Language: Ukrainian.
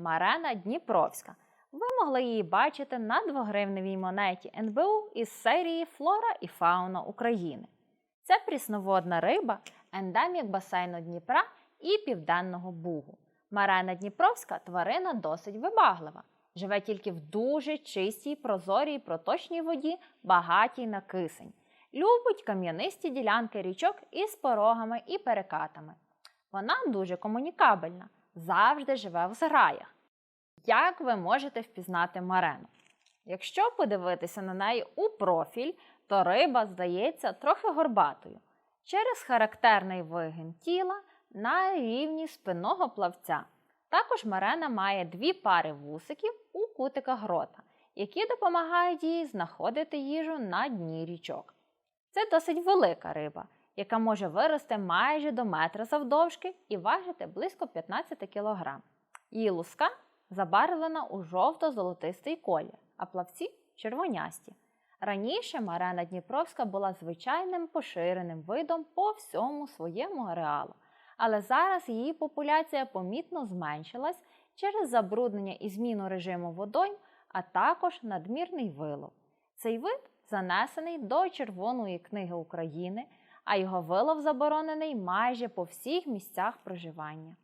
Марена Дніпровська. Ви могли її бачити на двогривневій монеті НБУ із серії Флора і Фауна України. Це прісноводна риба, ендемік басейну Дніпра і Південного Бугу. Марена Дніпровська тварина досить вибаглива. Живе тільки в дуже чистій, прозорій, проточній воді, багатій на кисень. Любить кам'янисті ділянки річок із порогами і перекатами. Вона дуже комунікабельна, завжди живе в зграях. Як ви можете впізнати марену? Якщо подивитися на неї у профіль, то риба здається трохи горбатою через характерний вигин тіла на рівні спинного плавця. Також марена має дві пари вусиків у кутиках рота, які допомагають їй знаходити їжу на дні річок. Це досить велика риба, яка може вирости майже до метра завдовжки і важити близько 15 кг. Її луска забарвлена у жовто-золотистий колір, а плавці червонясті. Раніше марена Дніпровська була звичайним поширеним видом по всьому своєму ареалу, але зараз її популяція помітно зменшилась через забруднення і зміну режиму водойм, а також надмірний вилов. Цей вид занесений до Червоної книги України, а його вилов заборонений майже по всіх місцях проживання.